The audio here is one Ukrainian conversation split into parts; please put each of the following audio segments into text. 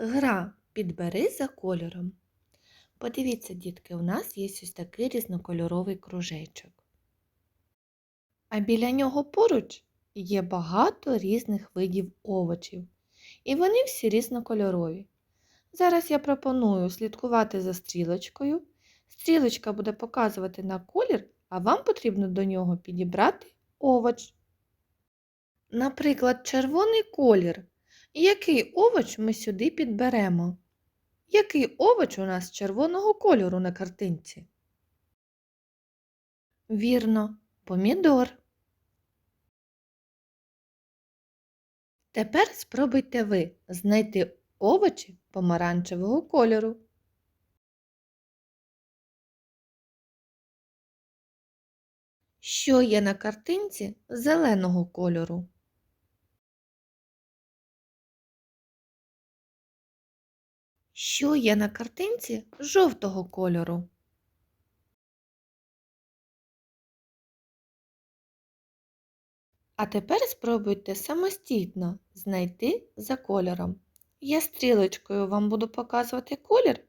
Гра підбери за кольором. Подивіться, дітки, у нас є ось такий різнокольоровий кружечок. А біля нього поруч є багато різних видів овочів. І вони всі різнокольорові. Зараз я пропоную слідкувати за стрілочкою. Стрілочка буде показувати на колір, а вам потрібно до нього підібрати овоч. Наприклад, червоний колір. Який овоч ми сюди підберемо? Який овоч у нас червоного кольору на картинці? Вірно, помідор. Тепер спробуйте ви знайти овочі помаранчевого кольору. Що є на картинці зеленого кольору? Що є на картинці жовтого кольору? А тепер спробуйте самостійно знайти за кольором. Я стрілочкою вам буду показувати колір,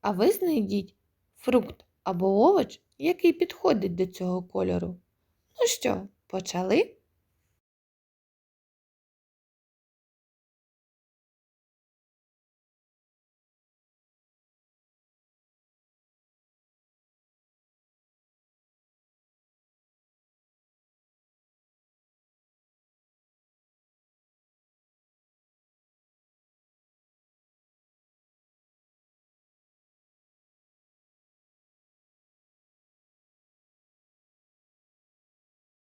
а ви знайдіть фрукт або овоч, який підходить до цього кольору. Ну що, почали?